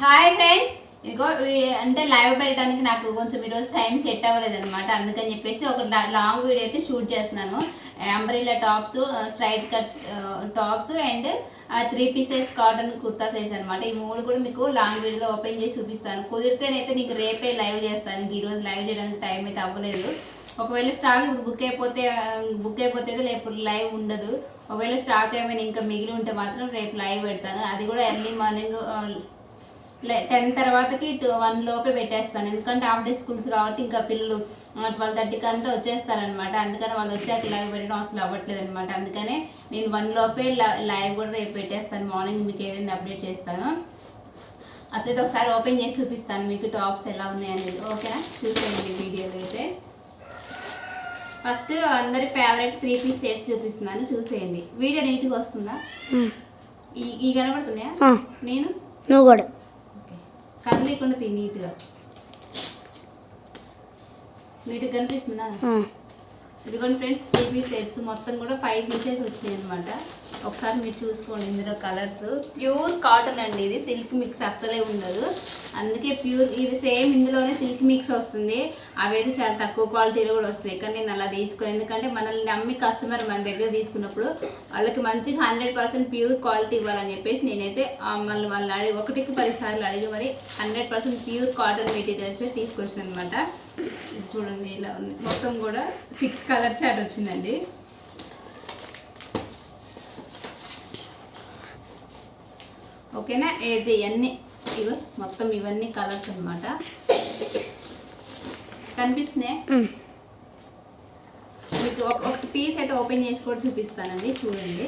Hi friends ఇదిగో అంటే live పెట్టడానికి నాకు కొంచెం ఈరోజు టైం సెట్ అవ్వలేదు అనమాట అందుకని చెప్పేసి ఒక లాంగ్ వీడియో అయితే షూట్ చేస్తున్నాను. Umbrella tops straight cut tops and three pieces cotton kurta sets అనమాట ఈ మూడు కూడా మీకు లాంగ్ వీడియోలో ఓపెన్ చేసి చూపిస్తాను. కుదిరితేనైతే నీకు రేపే లైవ్ చేస్తాను. ఈరోజు లైవ్ చేయడానికి టైం అయితే అవ్వలేదు. ఒకవేళ స్టాక్ బుక్ అయిపోతే uh, బుక్ అయిపోతే లేకపోతే లైవ్ ఉండదు. ఒకవేళ స్టాక్ ఏమైనా ఇంకా మిగిలి ఉంటే మాత్రం రేపు లైవ్ పెడతాను. అది కూడా ఎర్లీ మార్నింగ్ టెన్ తర్వాతకి టూ వన్ లోపే పెట్టేస్తాను. ఎందుకంటే హాఫ్ డే స్కూల్స్ కాబట్టి ఇంకా పిల్లలు ట్వెల్వ్ థర్టీకి అంతా వచ్చేస్తారనమాట. అందుకని వాళ్ళు వచ్చాక లైవ్ పెట్టడం అసలు అవ్వట్లేదు అనమాట అందుకనే నేను వన్ లోపే లైవ్ కూడా రేపు పెట్టేస్తాను. మార్నింగ్ మీకు ఏదైనా అప్డేట్ చేస్తాను. అట్లయితే ఒకసారి ఓపెన్ చేసి చూపిస్తాను మీకు టాప్స్ ఎలా ఉన్నాయనేది ఓకేనా? చూసేయండి వీడియోలో అయితే. ఫస్ట్ అందరి ఫేవరెట్ త్రీ పీస్ సెట్స్ చూపిస్తున్నాను. చూసేయండి. వీడియో నీట్గా వస్తుందా? ఈ కనబడుతున్నాయా? నేను? నువ్వు కూడా. కదలేకుండా తిని నీట్గా. నీట్గా కనిపిస్తుందా? ఇదిగోండి ఫ్రెండ్స్ త్రీ పీస్ సెట్స్. మొత్తం కూడా ఫైవ్ పీసెస్ వచ్చినాయి అనమాట ఒకసారి మీరు చూసుకోండి ఇందులో కలర్స్. ప్యూర్ కాటన్ అండి ఇది. సిల్క్ మిక్స్ అస్సలే ఉండదు. అందుకే ప్యూర్ ఇది సేమ్ ఇందులోనే సిల్క్ మిక్స్ వస్తుంది. అవైతే చాలా తక్కువ క్వాలిటీలో కూడా వస్తాయి కానీ నేను అలా తీసుకోను ఎందుకంటే మనల్ని నమ్మి కస్టమర్ మన దగ్గర తీసుకున్నప్పుడు వాళ్ళకి మంచిగా హండ్రెడ్ పర్సెంట్ ప్యూర్ క్వాలిటీ ఇవ్వాలని చెప్పేసి నేనైతే మళ్ళీ వాళ్ళని అడిగి ఒకటికి పదిసార్లు అడిగి మరి hundred percent pure cotton materials తీసుకొచ్చిన అనమాట చూడండి ఇలా ఉంది. మొత్తం కూడా సిక్స్ కలర్ చాట్ వచ్చిందండి. ఓకేనా? ఇది అన్నీ ఇగో మొత్తం ఇవన్నీ కలర్స్ అన్నమాట. కనిపిస్తున్నాయి? మీకు ఒక పీస్ అయితే ఓపెన్ చేసి కూడా చూపిస్తానండి. చూడండి.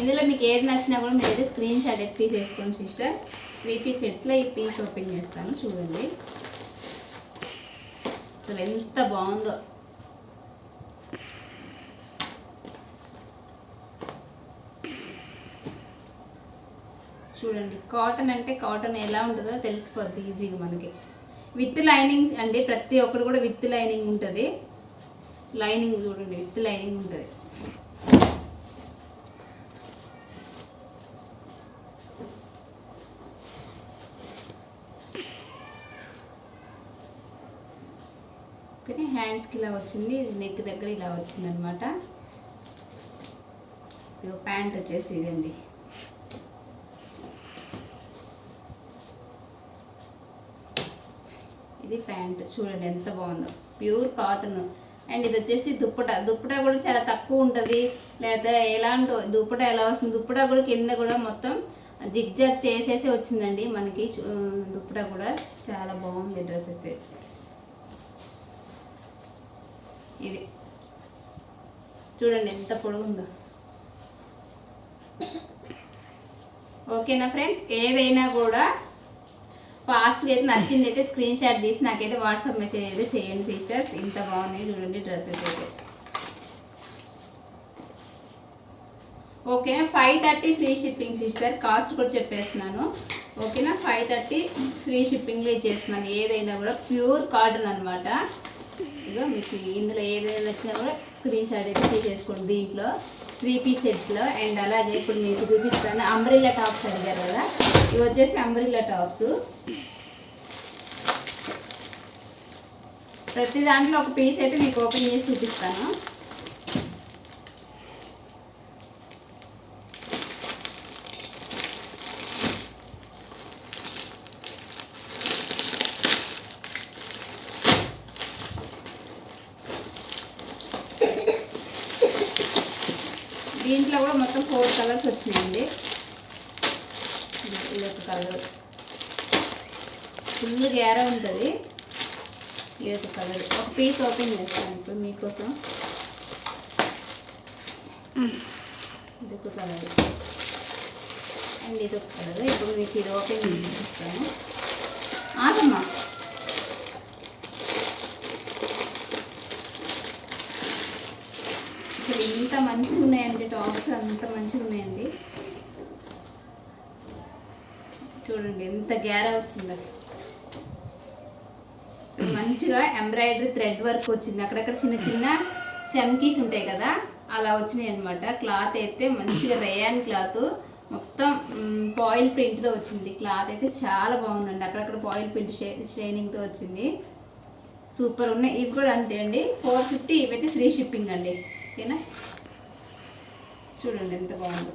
ఇందులో మీకు ఏది నచ్చినా కూడా మీరు అయితే స్క్రీన్ షాట్ అయితే తీసేసుకోండి సిస్టర్ త్రీ పీస్ సెట్స్లో ఈ పీస్ ఓపెన్ చేస్తాను. చూడండి. అసలు ఎంత బాగుందో. చూడండి కాటన్ అంటే కాటన్ ఎలా ఉంటుందో తెలిసిపోద్ది ఈజీగా మనకి. విత్ లైనింగ్ అండి ప్రతి ఒక్కరు కూడా విత్ లైనింగ్ ఉంటుంది. లైనింగ్ చూడండి విత్ లైనింగ్ ఉంటుంది. ఓకే హ్యాండ్స్కి ఇలా వచ్చింది నెక్ దగ్గర ఇలా వచ్చింది అనమాట ప్యాంట్ వచ్చేసి ఇదండి. ఇది ప్యాంట్. చూడండి ఎంత బాగుందో. Pure cotton. అండ్ ఇది వచ్చేసి దుప్పట. దుప్పట కూడా చాలా తక్కువ ఉంటుంది. లేదా ఎలాంటి దుప్పట ఎలా వస్తుంది? దుప్పట కూడా కింద కూడా మొత్తం జిగ్జాగ్ చేసేసి వచ్చిందండి మనకి. దుప్పట కూడా చాలా బాగుంది డ్రెస్సెస్. ఇది. చూడండి ఎంత పొడుగుందో. ఓకేనా ఫ్రెండ్స్? ఏదైనా కూడా ఫాస్ట్గా అయితే నచ్చింది అయితే స్క్రీన్ షాట్ తీసి నాకైతే వాట్సాప్ మెసేజ్ అయితే చేయండి సిస్టర్స్. ఇంత బాగున్నాయి చూడండి డ్రెస్సెస్ అయితే. ఓకేనా? Five thirty free shipping sister. Cost కూడా చెప్పేస్తున్నాను. ఓకేనా? ఫైవ్ థర్టీ ఫ్రీ షిప్పింగ్లో ఇచ్చేస్తున్నాను. ఏదైనా కూడా ప్యూర్ కాటన్ అనమాట ఇక మీకు ఇందులో ఏదైనా నచ్చినా కూడా స్క్రీన్ షాట్ అయితే తీసేసుకోండి దీంట్లో. త్రీ పీస్ సెట్స్లో అండ్ అలాగే ఇప్పుడు మీకు చూపిస్తాను అంబ్రిల్లా టాప్స్ అడిగారు కదా. ఇవి వచ్చేసి అంబ్రిల్లా టాప్స్. ప్రతి దాంట్లో ఒక పీస్ అయితే మీకు ఓపెన్ చేసి చూపిస్తాను. దీంట్లో కూడా మొత్తం ఫోర్ కలర్స్ వచ్చినాయండి. ఇది- ఒక కలర్ ఫుల్ గ్యారా ఉంటుంది. ఇది ఒక కలర్ ఒక పీస్ ఓపెన్ చేస్తాను ఇప్పుడు మీకోసం. ఇది ఒక కలర్ అండ్ ఇది ఒక కలర్ ఇప్పుడు మీకు ఇది ఓపెన్ చేసి చూపిస్తాను ఆగమ్మా. అసలు ఇంత మంచిగా ఉన్నాయండి టాప్స్ అంత మంచిగా ఉన్నాయండి చూడండి ఎంత గ్యారా వచ్చిందో. మంచిగా ఎంబ్రాయిడరీ థ్రెడ్ వర్క్ వచ్చింది. అక్కడక్కడ చిన్న చిన్న చమ్కీస్ ఉంటాయి కదా అలా వచ్చినాయి అనమాట క్లాత్ అయితే మంచిగా రేయాన్ క్లాత్. మొత్తం పాయిల్ ప్రింట్తో వచ్చింది. క్లాత్ అయితే చాలా బాగుందండి. అక్కడక్కడ పాయిల్ ప్రింట్ షే షైనింగ్తో వచ్చింది. సూపర్ ఉన్నాయి. ఇవి కూడా అంతే అండి. ఫోర్ ఫిఫ్టీ ఇవైతే ఫ్రీ షిప్పింగ్ అండి. ఓకేనా? చూడండి ఎంత బాగుందో.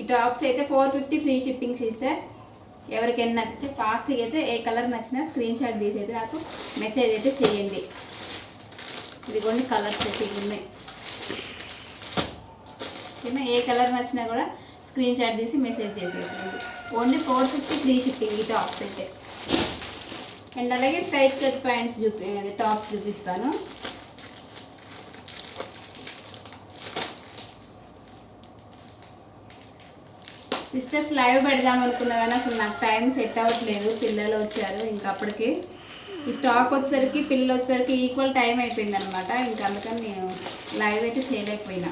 ఈ టాప్స్ అయితే four fifty free shipping sisters ఎవరికైనా నచ్చితే ఫాస్ట్గా అయితే ఏ కలర్ నచ్చినా స్క్రీన్ షాట్ తీసి అయితే నాకు. మెసేజ్ అయితే చేయండి. ఇదిగోండి కలర్స్ అయితే ఉన్నాయి. ఓకేనా ఏ కలర్ నచ్చినా కూడా స్క్రీన్ షాట్ తీసి మెసేజ్ చేసేయండి. Only four fifty free shipping ఈ టాప్స్ అయితే. అండ్ అలాగే స్ట్రైట్ కట్ ప్యాంట్స్ చూపి టాప్స్ చూపిస్తాను. సిస్టర్స్ లైవ్ పెడదాం అనుకున్నా కానీ అసలు నాకు టైం సెట్ అవ్వట్లేదు. పిల్లలు వచ్చారు ఇంకా అప్పటికి. ఈ స్టాక్ వచ్చేసరికి పిల్లలు వచ్చేసరికి ఈక్వల్ టైం అయిపోయింది అనమాట ఇంకా అందుకని నేను లైవ్ అయితే చేయలేకపోయినా.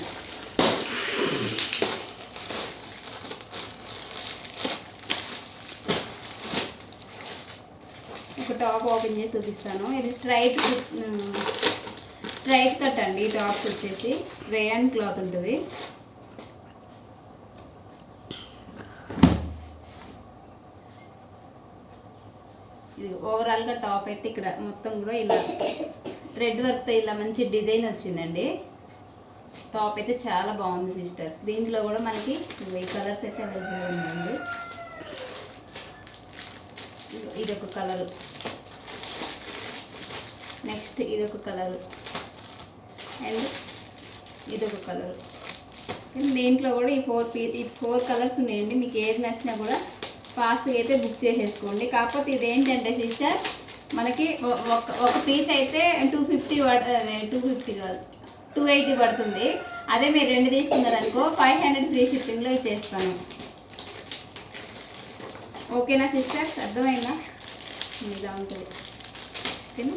మీకు టాప్ ఓపెన్ చేసి చూపిస్తాను. ఇది స్ట్రైట్ స్ట్రైట్ కట్ అండి. ఈ టాప్స్ వచ్చేసి రేయన్ క్లాత్ ఉంటుంది. ఇది ఓవరాల్గా టాప్ అయితే ఇక్కడ మొత్తం కూడా ఇలా థ్రెడ్ వర్క్తో ఇలా మంచి డిజైన్ వచ్చిందండి. టాప్ అయితే చాలా బాగుంది సిస్టర్స్. దీంట్లో కూడా మనకి ఈ కలర్స్ అయితే అవైలబుల్ ఉందండి ఇది ఒక కలర్. నెక్స్ట్ ఇదొక కలరు. అండ్ ఇదొక కలరు. అండ్ దీంట్లో కూడా ఈ ఫోర్ పీ ఈ ఫోర్ కలర్స్ ఉన్నాయండి. మీకు ఏది నచ్చినా కూడా ఫాస్ట్గా అయితే బుక్ చేసేసుకోండి. కాకపోతే ఇది ఏంటంటే సిస్టర్ మనకి ఒక ఒక పీస్ అయితే టూ ఫిఫ్టీ టూ ఫిఫ్టీ కాదు టూ ఎయిటీ పడుతుంది. అదే మీరు రెండు తీసుకున్నారనుకో ఫైవ్ హండ్రెడ్ ఫ్రీ షిప్పింగ్లో ఇచ్చేస్తాను. ఓకేనా సిస్టర్స్ అర్థమైందా? ఇలా ఉంటుంది ఓకేనా?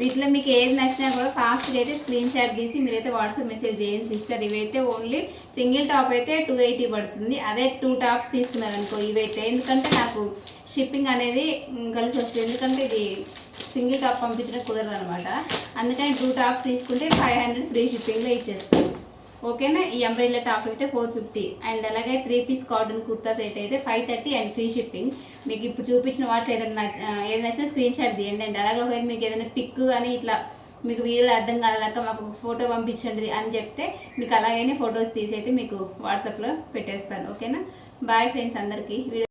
వీటిలో మీకు ఏది నచ్చినా కూడా ఫాస్ట్గా అయితే స్క్రీన్ షాట్ తీసి మీరైతే వాట్సాప్ మెసేజ్ చేయండి సిస్టర్ ఇవైతే ఓన్లీ సింగిల్ టాప్ అయితే టూ ఎయిటీ పడుతుంది. అదే టూ టాప్స్ తీసుకున్నారనుకో ఇవైతే. ఎందుకంటే నాకు షిప్పింగ్ అనేది కలిసి వస్తుంది. ఎందుకంటే ఇది సింగిల్ టాప్ పంపించడం కుదరదు అనమాట అందుకని టూ టాప్స్ తీసుకుంటే ఫైవ్ హండ్రెడ్ ఫ్రీ షిప్పింగ్లో ఇచ్చేస్తాను. ఓకేనా? ఈ అంబ్రెల్లా టాప్ అయితే ఫోర్ ఫిఫ్టీ అండ్ అలాగే three piece cotton kurta set అయితే five thirty and free shipping మీకు ఇప్పుడు చూపించిన వాటిలో ఏదైనా నచ్చ- నచ్చినా స్క్రీన్ షాట్ తీయండి. అండ్ అలాగే ఒకవేళ మీకు ఏదైనా పిక్ కానీ ఇట్లా మీకు వీడియోలో అర్థం కాలేక మాకు ఫోటో పంపించండి అని చెప్తే మీకు అలాగైనా ఫొటోస్ తీసి అయితే మీకు వాట్సాప్లో పెట్టేస్తాను. ఓకేనా? బాయ్ ఫ్రెండ్స్ అందరికీ. వీడియో